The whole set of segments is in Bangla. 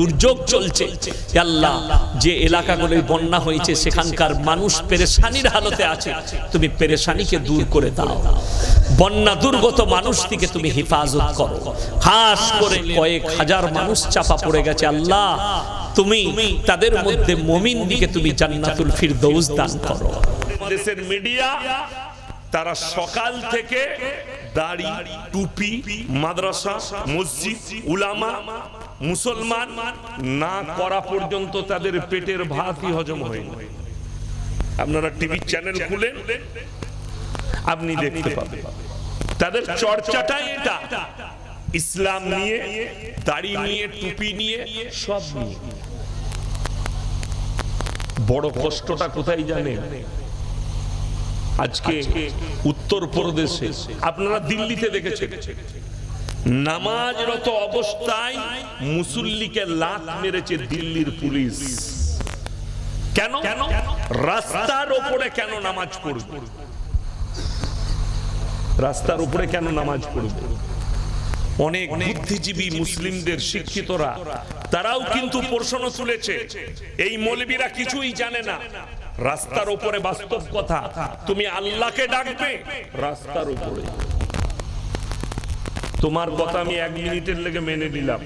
দুর্যোগ চলছে। আল্লাহ, যে এলাকাগুলোয় বন্যা হয়েছে, সেখানকার মানুষ পেরেশানির হালতে আছে। তুমি পেরেশানিকে দূর করে দাও। বন্যা দুর্গত মানুষ থেকে তুমি হেফাজত করো। খাস করে কয়েক হাজার মানুষ চাপা পড়ে গেছে। আল্লাহ, তুমি তাদের মধ্যে মমিন দিকে তুমি জান্নাতুল ফিরদৌস দান করো। দেশের মিডিয়া, তারা সকাল থেকে দাড়ি, টুপি, মাদ্রাসা, মসজিদ, উলামা মুসলমান না করা পর্যন্ত তাদের পেটের ভাতই হজম হয়নি। আপনারা টিভি চ্যানেল খুলেন আপনি দেখতে পাবেন। তাদের চর্চাটাই এটা। ইসলাম নিয়ে দাড়ি নিয়ে টুপি নিয়ে সব নিয়ে। বড় কষ্টটা কোথায় জানেন? আজকে উত্তর প্রদেশে আপনারা দিল্লিতে দেখেছেন। নামাজরত অবস্থায় মুসল্লিকে লাত মেরেছে দিল্লির পুলিশ। কেন? কেন? রাস্তার ওপরে কেন নামাজ পড়বে? রাস্তার উপরে কেন নামাজ পড়বে? অনেক বুদ্ধিজীবী মুসলিমদের শিক্ষিতরা তারাও কিন্তু প্রশ্ন তুলেছে এই মৌলবীরা কিছুই জানে না। রাস্তার উপরে বাস্তব কথা তুমি আল্লাহকে ডাকবে রাস্তার উপরে। তোমার কথা আমি এক মিনিটের লেগে মেনে নিলাম।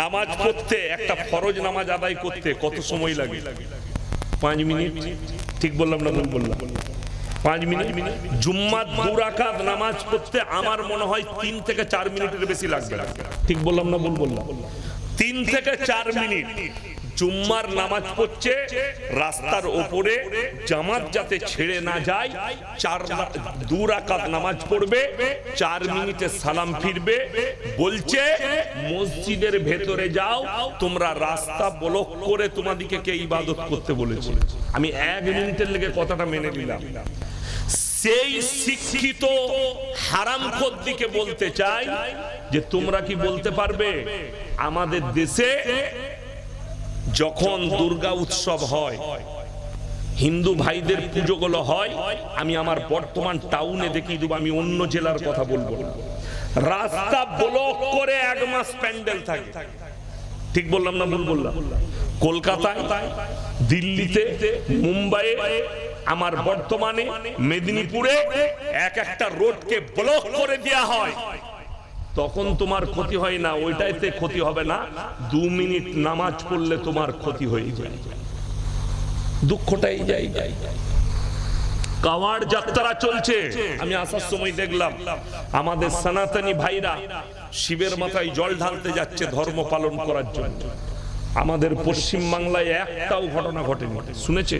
নামাজ পড়তে, একটা ফরজ নামাজ আদায় করতে কত সময় লাগে? পাঁচ মিনিট? ঠিক বললাম না বললাম? পাঁচ মিনিট? নামাজ পড়তে আমার মনে হয় তিন থেকে চার মিনিটের বেশি লাগবে ঠিক বললাম না ভুল বললাম? তিন থেকে চার মিনিট। জুম্মার নামাজ পড়ছে, রাস্তার ওপরে জামাত যাতে ছেড়ে না যায়, চার দু রাকাত নামাজ পড়বে, চার মিনিটে সালাম ফিরবে, বলছে, মসজিদের ভেতরে যাও, তোমরা রাস্তা ব্লক করে তোমাদিকে কে ইবাদত করতে বলেছে? আমি এক মিনিটের লেগে কথাটা মেনে নিলাম। সেই শিক্ষিত হারাম দিকে বলতে চাই যে তোমরা কি বলতে পারবে? আমাদের দেশে যখন দুর্গা উৎসব হয় হিন্দু ভাইদের পুজোগুলো হয় আমি আমার বর্তমান টাউনে দেখিয়ে দেবো আমি অন্য জেলার কথা বলব না। রাস্তা ব্লক করে এক মাস প্যান্ডেল থাকে। ঠিক বললাম না ভুল বললাম? কলকাতায় দিল্লিতে মুম্বাইয়ে আমার বর্তমানে মেদিনীপুরে এক একটা রোডকে ব্লক করে দেওয়া হয়। তখন তোমার ক্ষতি হয় না, ওইটাইতে ক্ষতি হবে না। দু মিনিট নামাজ পড়লে তোমার ক্ষতি হয়ে যায়। দুঃখটাই যাই যাই কাওয়াড় যাত্রা চলছে। আমি আসার সময় দেখলাম, আমাদের সনাতনী ভাইরা শিবের মাথায় জল ঢালতে যাচ্ছে ধর্ম পালন করার জন্য। আমাদের পশ্চিম বাংলায় একটাও ঘটনা ঘটেনি। শুনেছে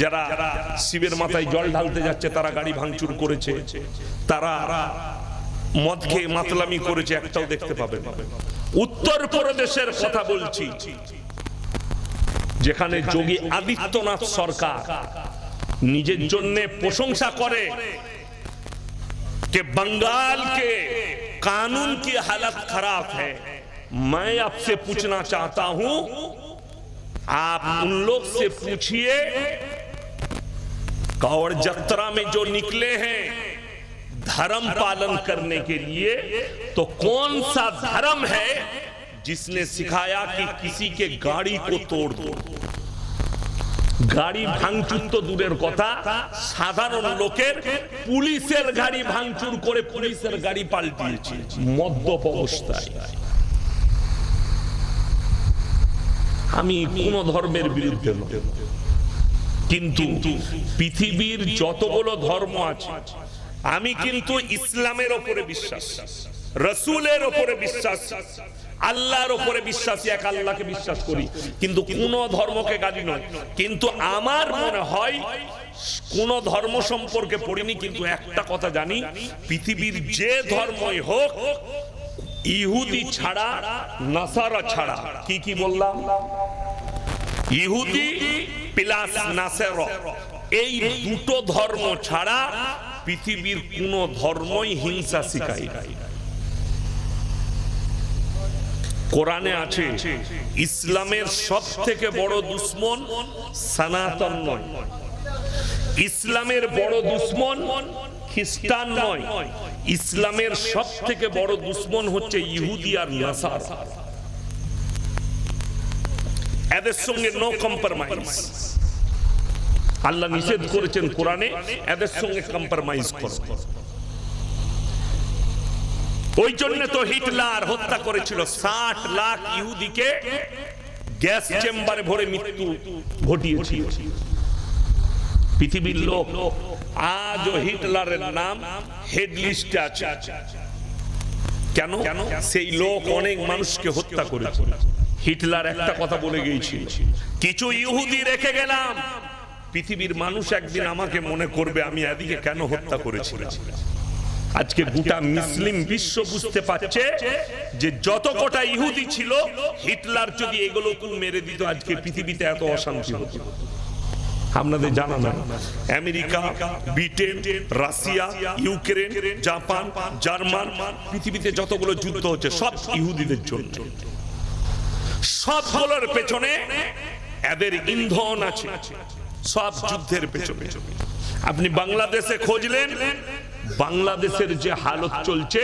যারা শিবের মাথায় জল ঢালতে যাচ্ছে, তারা গাড়ি ভাঙচুর করেছে। তারা মদ খেয়ে মাতলামি করেছে একটাও দেখতে পাবেন উত্তর প্রদেশের কথা বলছি যেখানে যোগী আদিত্যনাথ সরকার নিজের জন্য প্রশংসা করে कि बंगाल के कानून की हालत खराब है मैं आपसे पूछना चाहता हूं आप उन लोग से पूछिए कौड़ जत्रा में जो निकले हैं धर्म पालन करने के लिए तो कौन सा धर्म है जिसने सिखाया कि किसी के गाड़ी को तोड़ दो গাড়ি ভাঙচুর তো দূরের কথা সাধারণ লোকের পুলিশের গাড়ি ভাঙচুর করে পুলিশের গাড়ি পাল্টিয়েছে মদ্যপ অবস্থায় আমি কোন ধর্মের বিরুদ্ধে নই। কিন্তু পৃথিবীর যতগুলো ধর্ম আছে আমি কিন্তু ইসলামের ওপরে বিশ্বাস। রসুলের ওপরে বিশ্বাস। আল্লাহর ওপরে বিশ্বাসী এক আল্লাহকে বিশ্বাস করি। কিন্তু কোন ধর্মকে গালি নয়। কিন্তু আমার মনে হয় কোন ধর্ম সম্পর্কে পড়িনি কিন্তু একটা কথা জানি পৃথিবীর যে ধর্মই হোক ইহুদি ছাড়া নাসারা ছাড়া। কি কি বললাম? ইহুদি প্লাস নাসের। এই দুটো ধর্ম ছাড়া পৃথিবীর কোন ধর্মই হিংসা শিখায়। কোরআনে আছে, ইসলামের সব থেকে বড় দুশ্মন সনাতন নয়। ইসলামের বড় দুশ্মন খ্রিস্টান নয়। ইসলামের সব থেকে বড় দুশ্মন হচ্ছে ইহুদি আর নাসার। এদের সঙ্গে নো কম্প্রোমাইজ আল্লাহ নিষেধ করেছেন কোরআনে, এদের সঙ্গে কম্প্রোমাইজ করো। ওই জন্য তো হিটলার হত্যা করেছিল। ষাট লাখ ইহুদিকে গ্যাস চেম্বারে ভরে মৃত্যু ঘটিয়েছিল। পৃথিবীর লোক আজও হিটলারের নাম হেড লিস্টে আছে। কেন? সেই লোক অনেক মানুষকে হত্যা করেছে। হিটলার একটা কথা বলে গিয়েছিল। কিছু ইহুদি রেখে গেলাম। পৃথিবীর মানুষ একদিন আমাকে মনে করবে আমি এদিকে কেন হত্যা করেছিলাম। আজকে গোটা মুসলিম বিশ্ব বুঝতে পারছে যে যত কটা ইহুদি ছিল, হিটলার যদি এগুলোকে মেরে দিত, আজকে পৃথিবীতে এত অশান্তি হতো। আপনাদের জানা না America, Britain, Russia, Ukraine, Japan, German, পৃথিবীতে যতগুলো যুদ্ধ হচ্ছে, সব ইহুদিদের জন্য। সবগুলোর পেছনে এদের ইন্ধন আছে। সব যুদ্ধের পেছনে। আপনি বাংলাদেশে খুঁজলেন, বাংলাদেশের যে হালত চলছে,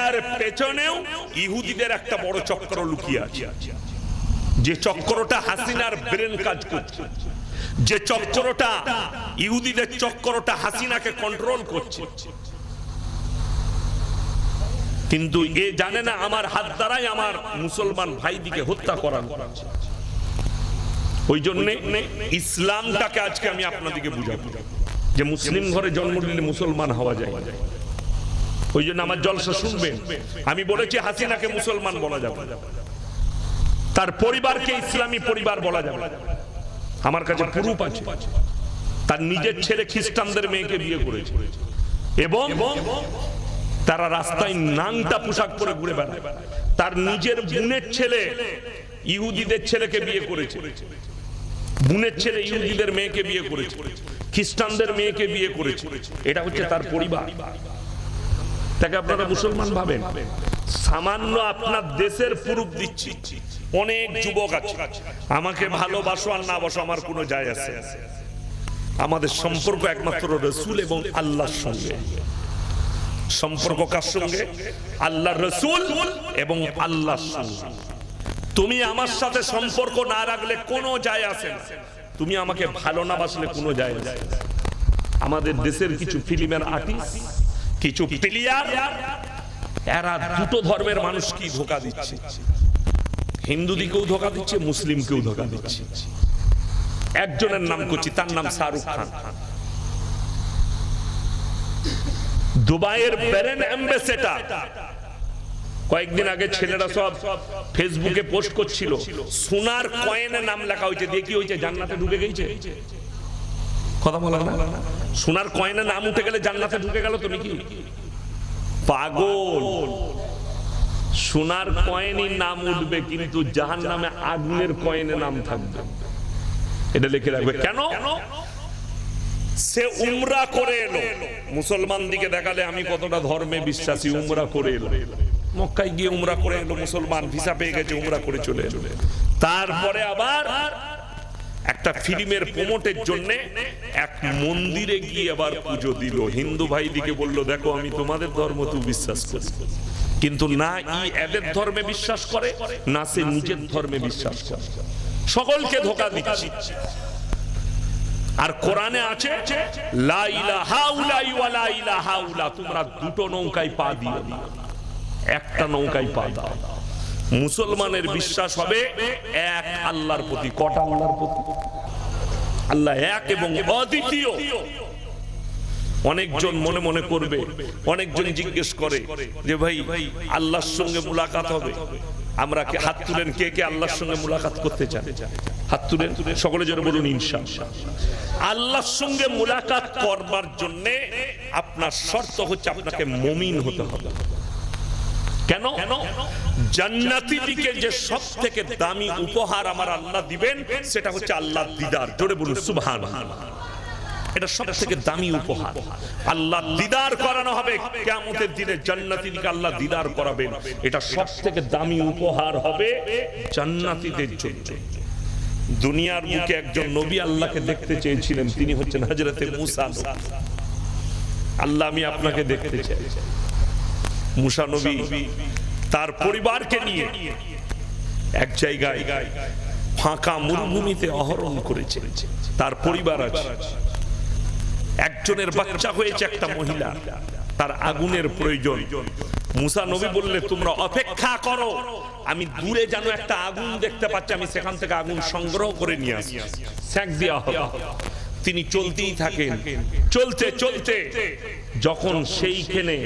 এর পেছনেও ইহুদিদের একটা বড় চক্র লুকিয়ে আছে। যে চক্রটা হাসিনার ব্রেন কাজ করছে, যে চক্রটা ইহুদিদের চক্রটা হাসিনাকে কন্ট্রোল করছে। কিন্তু এ জানে না আমার হাত দ্বারাই আমার মুসলমান ভাইদিকে হত্যা করানো ওই জন্য ইসলামটাকে আজকে আমি আপনাদেরকে বুঝাবো। যে মুসলিম ঘরে জন্ম নিলে মুসলমান হওয়া যায়। ওই জন্য আমার জলসা শুনবেন। আমি বলেছি হাসিনাকে মুসলমান বলা যাবে তার পরিবারকে ইসলামী পরিবার বলা যাবে আমার কাছে প্রুফ আছে। তার নিজের ছেলে খ্রিস্টানদের মেয়েকে বিয়ে করেছে। এবং তারা রাস্তায় নাংটা পোশাক পরে ঘুরে বেড়ায়। তার নিজের বোনের ছেলে ইহুদিদের ছেলেকে বিয়ে করেছে। বোনের ছেলে ইহুদিদের মেয়েকে বিয়ে করেছে, খ্রিস্টানদের মেয়েকে বিয়ে করেছে। এটা হচ্ছে তার পরিবার। তাকে আপনারা মুসলমান ভাবেন। সামান্য আপনার দেশের প্রুফ দিচ্ছি। অনেক যুবক আছে। আমাকে ভালোবাসো আর না বাসো আমার কোনো যায় আছে আমাদের সম্পর্ক একমাত্র রসুল এবং আল্লাহর সঙ্গে। সম্পর্ক কার সঙ্গে? আল্লাহ রসুল এবং আল্লাহর সঙ্গে। তুমি আমার সাথে সম্পর্ক না রাখলে কোনো যায় আসে না। তুমি আমাকে ভালো না বাসলে কোনো যায় আসে। আমাদের দেশের কিছু ফিল্মের আর্টিস্ট কিছু প্লেয়ার এরা দুটো ধর্মের মানুষ কি ধোকা দিচ্ছে। হিন্দুদিকেও ধোকা দিচ্ছে, মুসলিমকেও ধোকা দিচ্ছে। একজনের নাম করছি, তার নাম শাহরুখ খান। দুবাইয়ের ব্যারেন অ্যাম্বাসেডার কয়েকদিন আগে ছেলেরা সব ফেসবুকে পোস্ট করছিল, সোনার কয়েনে নাম লেখা হয়েছে কি হয়েছে? জান্নাতে ঢুকে গেছে? কথা বলা না? সোনার কয়েনে নাম উঠে গেলে জান্নাতে ঢুকে গেল তুমি কি পাগল। সোনার কয়েনই নাম উঠবে, কিন্তু জাহান নামে আগুনের কয়েনে নাম থাকবে। এটা লিখে রাখবে। কেন? সে উমরা করে এলো। মুসলমান দিকে দেখালে আমি কতটা ধর্মে বিশ্বাসী, উমরা করে এলো। মক্কায় গিয়ে উমরা করে এলো, মুসলমান ভিসা পেয়ে গেছে, উমরা করে চলে এলো। তারপরে আবার একটা ফিল্মের প্রমোটের জন্য এক মন্দিরে গিয়ে আবার পুজো দিল। হিন্দু ভাই দিকে বলল, দেখো, আমি তোমাদের ধর্ম তো বিশ্বাস করি। কিন্তু না ই এদের ধর্মে বিশ্বাস করে, না সে নিজের ধর্মে বিশ্বাস করে। সকলকে ধোকা দিচ্ছে। আর কোরআনে আছে তোমরা দুটো নৌকায় পা দিও। না। একটা নৌকায় পা দাও মুসলমানের বিশ্বাস হবে এক আল্লাহর প্রতি, কটা আল্লাহর প্রতি? আল্লাহ এক এবং অদ্বিতীয়। অনেকজন মনে মনে করবে, অনেকজন জিজ্ঞেস করে যে ভাই, আল্লাহর সঙ্গে মুলাকাত হবে। আমরা কে হাত তুলেন? কে কে আল্লাহর সঙ্গে মুলাকাত করতে চান? হাত তুলেন? সকলে যেন বলুন ইনশা আল্লাহর সঙ্গে মুলাকাত করবার জন্য আপনার শর্ত হচ্ছে আপনাকে মমিন হতে হবে। কেন? জান্নাতি দিকে যে সব থেকে দামি উপহার আমার আল্লাহ দিবেন, সেটা হচ্ছে আল্লাহ দিদার। জোরে বলুন সুবহান এটা সব থেকে দামি উপহার। আল্লাহ দিদার করানো হবে কেমতের দিনে আল্লাহ দিদার করাবেন। এটা সব থেকে দামি উপহার হবে জান্নাতীদের জন্য। দুনিয়ার বুকে একজন নবী আল্লাহকে দেখতে চেয়েছিলেন, তিনি হচ্ছেন হজরতে মুসা আল্লাহ, আমি আপনাকে দেখতে চাই। তার পরিবারকে নিয়ে এক জায়গায় ফাঁকা মরুভূমিতে অহরণ করেছে। তার পরিবার আছে। একজনের বাচ্চা হয়েছে একটা মহিলা, তার আগুনের প্রয়োজন। মুসা নবী বললে, তোমরা অপেক্ষা করো, আমি দূরে যেন একটা আগুন দেখতে পাচ্ছি, আমি সেখান থেকে আগুন সংগ্রহ করে নিয়ে আসি। হবে। তিনি চলতেই থাকেন। চলতে চলতে, যখন সেইখানে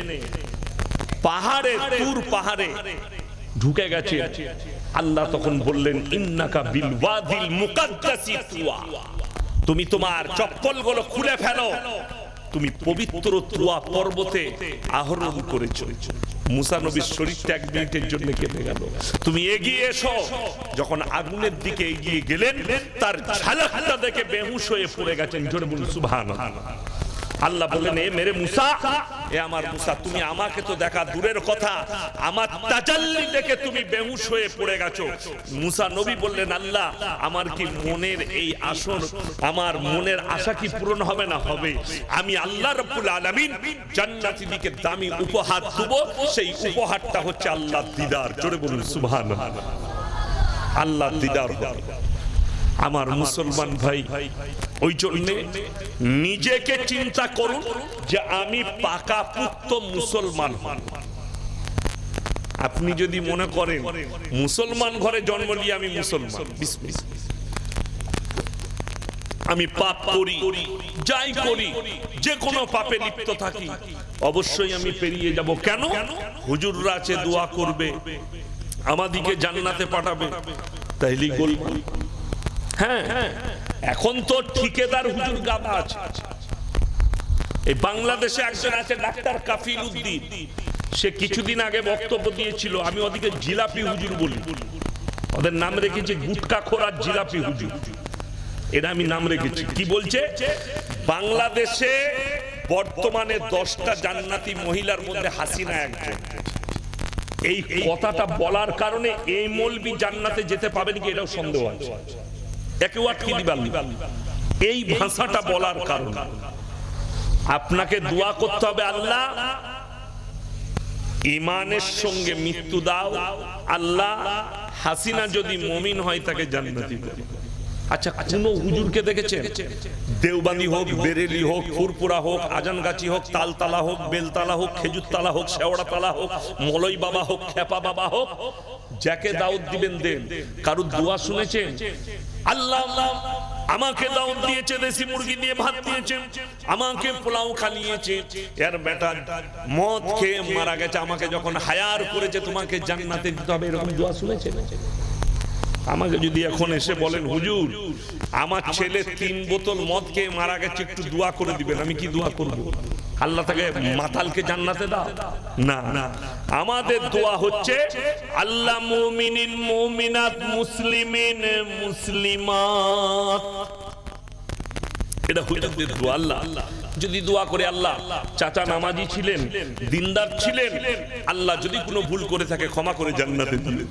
পাহাড়ে তুর পাহাড়ে ঢুকে গেছে। আল্লাহ তখন বললেন, ইন্নাকা বিল ওয়াদিল মুকাদ্দাসি তুয়া। তুমি তোমার চপ্পলগুলো খুলে ফেলো। তুমি পবিত্র তুয়া পর্বতে আহরণ করেছ। মুসা নবীর শরীরটা এক মিনিটের জন্য কেঁপে গেল। তুমি এগিয়ে এসো। যখন আগুনের দিকে এগিয়ে গেলেন, তার ঝালকটা দেখে বেহুশ হয়ে পড়ে গেছেন। জোরে বলুন, সুবহানাল্লাহ। আল্লাহ বললেন, এ মেরে মুসা, এ আমার মুসা, তুমি আমাকে তো দেখা দূরের কথা। আমার তাজাল্লি দেখে তুমি বেহুশ হয়ে পড়ে গেছো। মুসা নবী বললেন, আল্লাহ, আমার কি মনের এই আসন, আমার মনের আশা কি পূরণ হবে না হবে? আমি আল্লাহ রাব্বুল আলামিন জান্নাতি দিকে দামি উপহার দেব। সেই উপহারটা হচ্ছে আল্লাহ দিদার। জোরে বলুন, সুবহানাল্লাহ। আল্লাহ দিদার হবে। আমার মুসলমান ভাই ওই জন্য নিজেকে চিন্তা করুন যে আমি পাকা পুক্ত মুসলমান হন আপনি যদি মনে করেন মুসলমান ঘরে জন্ম নিয়ে আমি মুসলমান। আমি পাপ করি যাই করি যে কোনো পাপে লিপ্ত থাকি অবশ্যই আমি পেরিয়ে যাব। কেন? হুজুররা আছে দোয়া করবে আমাদিকে জান্নাতে পাঠাবে তাইলেই বলব হ্যাঁ এখন তো ঠিকাদার হুজুর গাদা আছে। এই বাংলাদেশে একজন আছে ডাক্তার কাফিল উদ্দিন। সে কিছুদিন আগে বক্তব্য দিয়েছিল, আমি ওদিকে জিলাপি হুজুর বলি। ওদের নাম রেখেছি গুটকা খোরার জিলাপি হুজুর। এটা আমি নাম রেখেছি। কি বলছে? বাংলাদেশে বর্তমানে দশটা জান্নাতি মহিলার মধ্যে হাসিনা একজন। এই কথাটা বলার কারণে এই মলবি জান্নাতে যেতে পাবেন কি এটাও সন্দেহ আছে। দিবার এই ভাষাটা বলার কারণ। আপনাকে দোয়া করতে হবে আল্লাহ ইমানের সঙ্গে মৃত্যু দাও। আল্লাহ, হাসিনা যদি মমিন হয় তাকে জান্নাতি। আচ্ছা কোন হুজুরকে দেখেছেন? দেওবান্দি হোক, বেরেলি হোক ফুরপুরা হোক, আজানগাছি হোক, তালতালা হোক, বেলতলা হোক, খেজুরতলা হোক, শেওড়াতলা হোক মলই বাবা হোক খেপা বাবা হোক, যাকে দাউদ দিবেন দেন। কারুর দোয়া শুনেছেন? আল্লাহ আমাকে দাউদ দিয়েছে, দেশি মুরগি দিয়ে ভাত দিয়েছে, আমাকে পোলাও খালিয়েছে এর বেটা মদ খেয়ে মারা গেছে, আমাকে যখন হায়ার করেছে, তোমাকে জান্নাতে দিতে হবে, এরকম দোয়া শুনেছেন আমাকে যদি এখন এসে বলেন, হুজুর, আমার ছেলে তিন বোতল মদ খেয়ে মারা গেছে, একটু দোয়া করে দিবেন, আমি কি দোয়া করব? আল্লাহ তাকে মাতালকে জান্নাতে দাও। না না। আমাদের দোয়া হচ্ছে, আল্লাহ মুমিনিন মুমিনাত মুসলিমিন মুসলিমাত। এটা হুজুরদের দোয়া, আল্লাহ। যদি দোয়া করে আল্লাহ, চাচা নামাজি ছিলেন, দিনদার ছিলেন, আল্লাহ যদি কোনো ভুল করে থাকে, ক্ষমা করে জান্নাতে দিলেন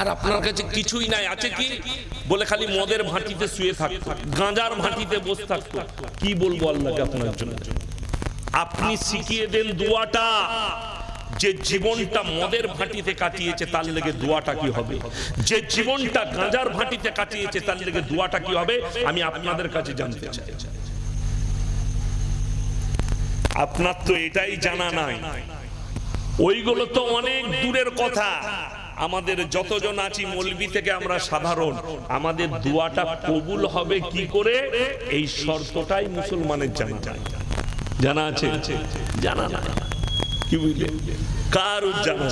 আর আপনার কাছে কিছুই নাই, আছে কি? বলে খালি মদের ভাটিতে শুয়ে থাকতো, গাঁজার ভাটিতে বসে থাকতো। কি বলব আল্লাহকে আপনার জন্য? আপনি শিখিয়ে দেন দোয়াটা, যে জীবনটা মদের ভাটিতে কাটিয়েছে, তার লেগে দোয়াটা কি হবে? যে জীবনটা গাঁজার ভাটিতে কাটিয়েছে, তার লেগে দোয়াটা কি হবে? আমি আপনাদের কাছে জানতে চাই। আপনার তো এটাই জানা নাই। ওইগুলো তো অনেক দূরের কথা। আমাদের যতজন আছি মলবি থেকে আমরা সাধারণ, আমাদের দোয়াটা কবুল হবে কি করে? এই শর্তটাই মুসলমানের জানা। জানা আছে? জানা না কি বুঝলেন কার জানা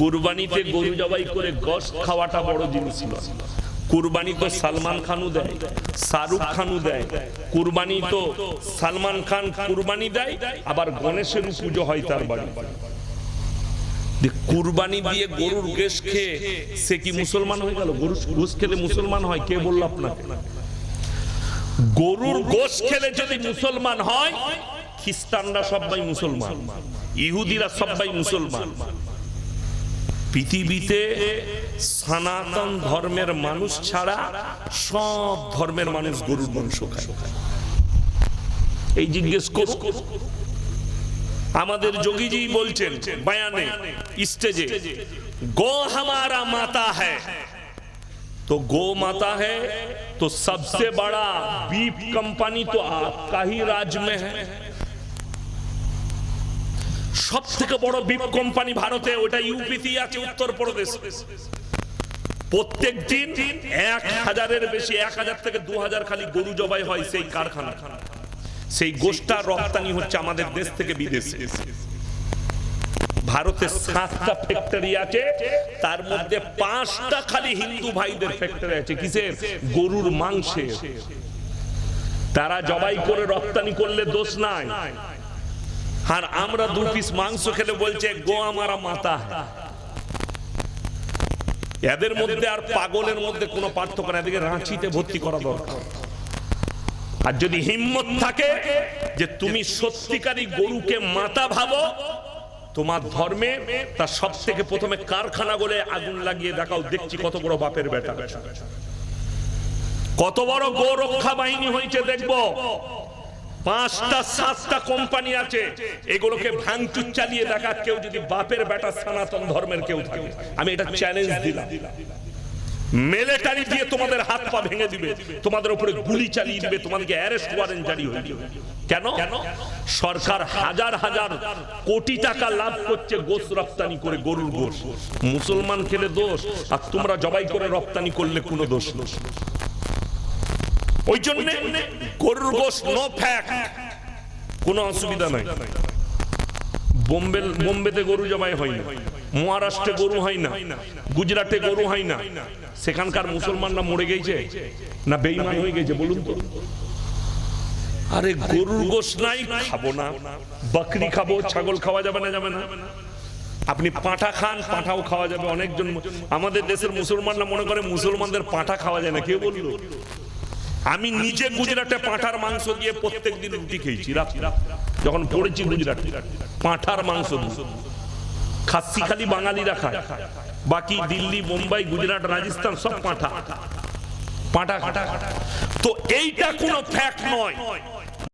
কুরবানিতে গরু জবাই করে গোশ খাওয়াটা বড় জিনিস নয় কুরবানি তো সালমান খানও দেয়, শাহরুখ খানও দেয়। কুরবানি তো সালমান খান কুরবানি দেয়, আবার গণেশের পুজো হয় তার বাড়ি কুরবানি দিয়ে গরুর গোশ খেয়ে সে কি মুসলমান হয়ে গেল? গরু গোশ খেলে মুসলমান হয়? কে বলল আপনাকে? গরুর গোশ খেলে যদি মুসলমান হয়, খ্রিস্টানরা সবাই মুসলমান, ইহুদিরা সবাই মুসলমান। পৃথিবীতে সনাতন ধর্মের মানুষ ছাড়া সব ধর্মের মানুষ গরুর মাংস খায়। এই জিজ্ঞেস করো আমাদের যোগীজি বলছেন বয়ানে স্টেজে গো হামারা মাতা হ্যায় तो गो माता है तो सबसे बड़ा बीफ कंपनी तो आपका ही राज्य में है সব থেকে বড় বিপ কোম্পানি ভারতে ওটা ইউপিতে আছে উত্তরপ্রদেশ প্রত্যেক দিন এক হাজারের বেশি এক হাজার থেকে দু হাজার খালি গরু জবাই হয় সেই কারখানা সেই গোষ্ঠা রপ্তানি হচ্ছে আমাদের দেশ থেকে বিদেশে। ভারতে সাতটা ফ্যাক্টরি আছে, তার মধ্যে পাঁচটা খালি হিন্দু ভাইদের ফ্যাক্টরি আছে। কিসের? গরুর মাংসের। তারা জবাই করে রপ্তানি করলে দোষ নাই। আর আমরা দু পিস মাংস খেলে বলছে, গো আমারা মাতা এদের মধ্যে আর পাগলের মধ্যে কোনো পার্থক্য না এদিকে রাঁচিতে ভর্তি করা দরকার। আর যদি হিম্মত থাকে যে তুমি সত্যিকারী গরুকে মাতা ভাবো তোমার ধর্মে তার সব থেকে প্রথমে কারখানা বলে আগুন লাগিয়ে দেখাও দেখছি কত বড় বাপের বেটা। কত বড় গো রক্ষা বাহিনী হয়েছে দেখব। পাঁচটা সাতটা কোম্পানি আছে এগুলোকে ভাঙচুর চালিয়ে দেখা কেউ যদি বাপের বেটা সনাতন ধর্মের কেউ থাকে। আমি এটা চ্যালেঞ্জ দিলাম। মিলিটারি দিয়ে তোমাদের হাত পা ভেঙে দিবে। তোমাদের উপরে গুলি চালিয়ে দিবে। তোমাদেরকে অ্যারেস্ট ওয়ারেন্ট জারি হয়ে যাবে। কেন? সরকার হাজার হাজার কোটি টাকা লাভ করছে গোস রপ্তানি করে গরুর গোস মুসলমান খেলে দোষ, আর তোমরা জবাই করে রপ্তানি করলে কোনো দোষ নেই। ওই জন্য গরুর গোস নো ফ্যাক কোনো অসুবিধা নাই। বোম্বে, বোম্বেতে গরু জবাই হয় না। মহারাষ্ট্রে গরু হয় না। গুজরাটে গরু হয় না। সেখানকার মুসলমানরা মরে গেছে না বেইমান হয়ে গেছে, বলুন তো? আরে গরুর গোস নাই, খাব না। বকরি খাব, ছাগল খাওয়া যাবে না যাবে না। আপনি পাঁঠা খান, পাঁঠাও খাওয়া যাবে অনেকজন। আমাদের দেশের মুসলমানরা মনে করে মুসলমানদের পাঁঠা খাওয়া যায় না, কেউ বলল? আমি নিজে গুজরাটে পাঁঠার মাংস দিয়ে প্রত্যেক দিন রুটি খেয়েছি যখন পড়েছি গুজরাটে, পাঁঠার মাংস। খাসি খালি বাঙালিরা খায়। বাকি দিল্লি মুম্বাই গুজরাট রাজস্থান সব পাঠা। পাঁঠা তো এইটা কোনো ফ্যাক্ট নয়।